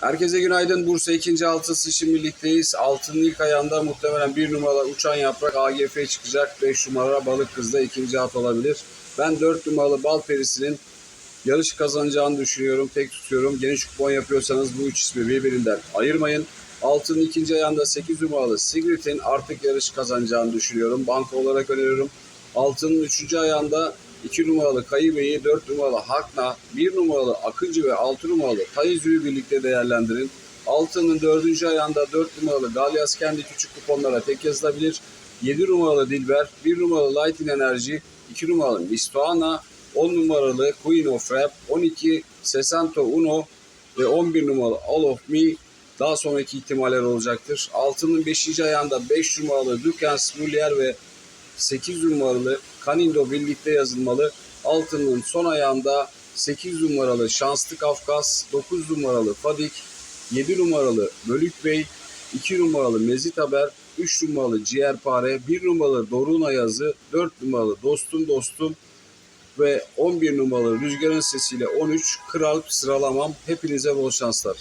Herkese günaydın. Bursa 2. altısı için birlikteyiz. Altının ilk ayağında muhtemelen bir numara uçan yaprak AGF çıkacak. 5 numara balık kızda ikinci at olabilir. Ben 4 numaralı bal perisinin yarış kazanacağını düşünüyorum. Tek tutuyorum. Geniş kupon yapıyorsanız bu üç ismi birbirinden ayırmayın. Altının ikinci ayağında 8 numaralı Sigrid'in artık yarış kazanacağını düşünüyorum. Banka olarak öneriyorum. Altının üçüncü ayağında 2 numaralı Kayı Bey'i, 4 numaralı Hakna, 1 numaralı Akıncı ve 6 numaralı Tayizü'yü birlikte değerlendirin. Altının dördüncü ayağında 4 numaralı Galyas kendi küçük kuponlara tek yazılabilir. 7 numaralı Dilber, 1 numaralı Lighting Enerji, 2 numaralı Mistoana, 10 numaralı Queen of Rap, 12 Sesanto Uno ve 11 numaralı All of Me daha sonraki ihtimaller olacaktır. Altının 5. ayağında 5 numaralı Dukens Muller ve 8 numaralı Kanindo birlikte yazılmalı. Altının son ayağında 8 numaralı Şanslı Kafkas, 9 numaralı Fadik, 7 numaralı Bölük Bey, 2 numaralı Mezit Haber, 3 numaralı Ciğerpare, 1 numaralı Doruna Yazı, 4 numaralı Dostum Dostum ve 11 numaralı Rüzgarın Sesiyle 13 Kral sıralamam. Hepinize bol şanslar.